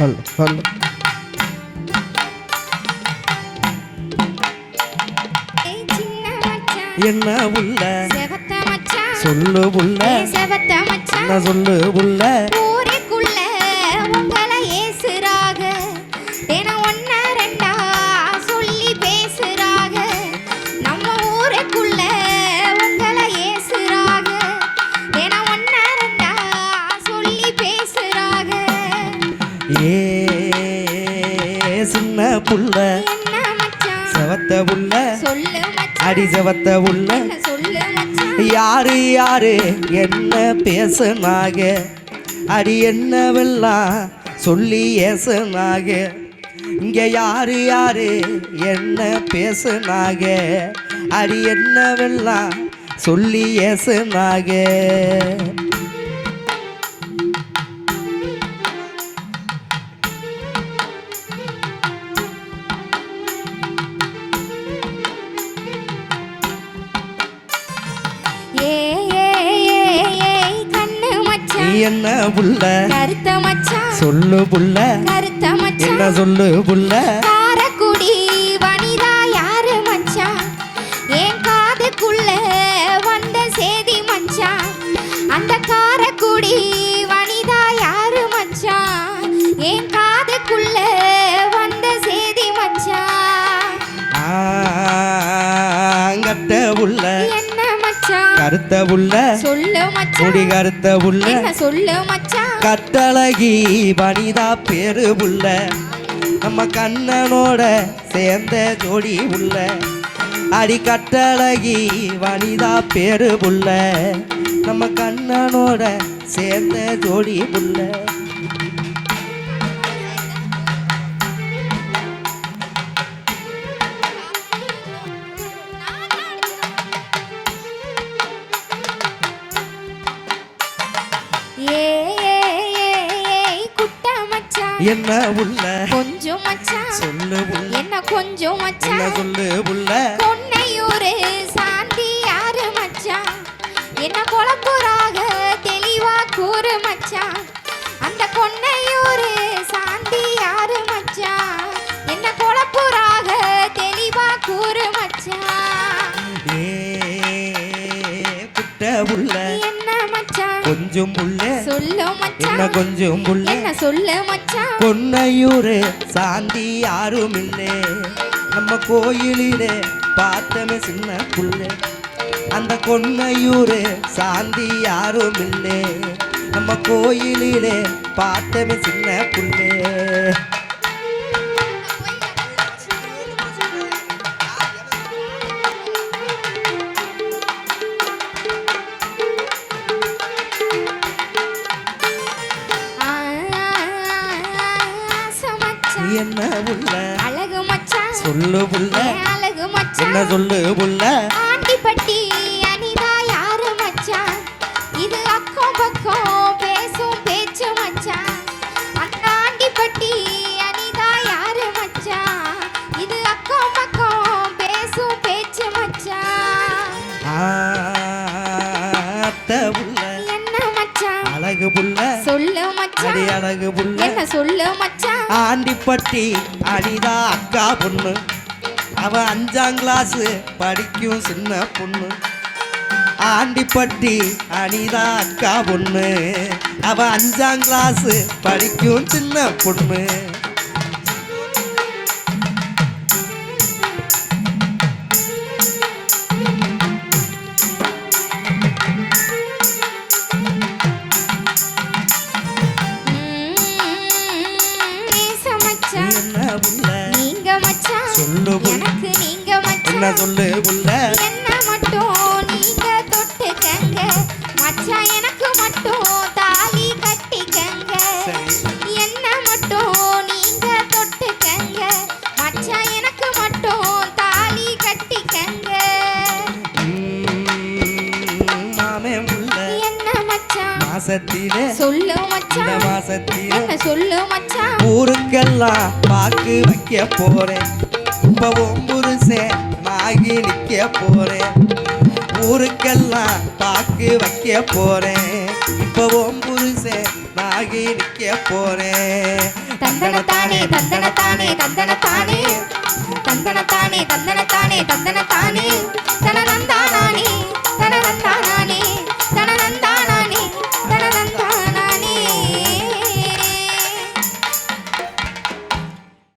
சின்ன மச்சான் என்ன உள்ள? செவத்த மச்சான் சொல்லு உள்ள. ஏய் செவத்த மச்சான். என்ன சொல்லு உள்ள. ஊருக்குள்ள உங்களை ஏசுறாக. தினம் ஒன்ன ரெண்டா சொல்லி பேசுறாக. நம்ம ஊருக்குள்ள உங்களை ஏசுறாக. தினம் ஒன்ன ரெண்டா சொல்லி ஏ சின்ன புள்ள. செவத்த புள்ள அடி செவத்த புள்ள யாரு யாரு? என்ன பேசுனாக? அடி என்னவெல்லாம் சொல்லி ஏசுனாக? இங்க யாரு யாரு? என்ன பேசுனாக? அடி என்னவெல்லாம் சொல்லி ஏசுனாக? என்ன புள்ள? கருத்த மச்சான். சொல்லு புள்ள. கருத்த என்ன மச்சான் சொல்லு புள்ள? காரக்குடி வனிதா யாரு மச்சான்? என் காதுக்குள்ள வந்த சேதி மச்சான். அந்த காரக்குடி வனிதா யாரு மச்சான்? என் காதுக்குள்ள கருத்த புள்ள சொல்லு மச்சான். முடி கருத்த புள்ள என்ன சொல்லு மச்சான்? கட்டழகி வனிதா பேரு புள்ள நம்ம கண்ணனோட சேர்ந்த ஜோடி உள்ள அடி கட்டழகி வனிதா பேரு புள்ள நம்ம கண்ணனோட சேர்ந்த ஜோடி புள்ள என்ன உள்ள? கொஞ்சம் மச்சான் சொல்லு என்ன கொஞ்சம் மச்சான் சொல்லு புள்ள கொஞ்சம் புள்ள சொல்லு என்ன மச்சான் கொஞ்சம் புள்ள என்ன சொல்லு மச்சான். கொன்னையூரு சாந்தி யாரும் இல்லே. நம்ம கோயிலிலே பார்த்தமே சின்ன புள்ள. அந்த கொன்னையூரு சாந்தி யாரும் இல்லே. நம்ம கோயிலிலே பார்த்தமே சின்ன புள்ளே. என்ன புள்ள அழகு மச்சான். சொல்லு புள்ள அழகு என்ன மச்சான். சொல்லு புள்ள ஆண்டிப்பட்டி அடி அழகு புள்ள. என்ன சொல்லு மச்சான்? ஆண்டிப்பட்டி அனிதா அக்கா பொண்ணு. அவ அஞ்சாம் கிளாஸ் படிக்கும் சின்ன பொண்ணு. ஆண்டிப்பட்டி அனிதா அக்கா பொண்ணு. அவ அஞ்சாம் கிளாஸ் படிக்கும் சின்ன பொண்ணு. மச்சான் சொல்லு எனக்கு நீங்க என்ன மச்சான் சொல்லு புள்ள என்ன மட்டும் நீங்க தொட்டுக்கங்க. மச்சான் மாசத்திலே சொல்லு இந்த மச்சான் மாசத்திலே என்ன சொல்லு மச்சான். ஊருக்கெல்லாம் பாக்கு வைக்க போறேன். இப்ப புருஷன் நாகி நிக்க போறேன். ஊருக்கெல்லாம் பாக்கு வைக்க போறேன். இப்ப புருஷன் நாகி நிக்க போறேன். தந்தனத்தானே தந்தனத்தானே தந்தனத்தானே. தந்தனத்தானே தந்தனத்தானே தந்தனத்தானே. தனநந்தா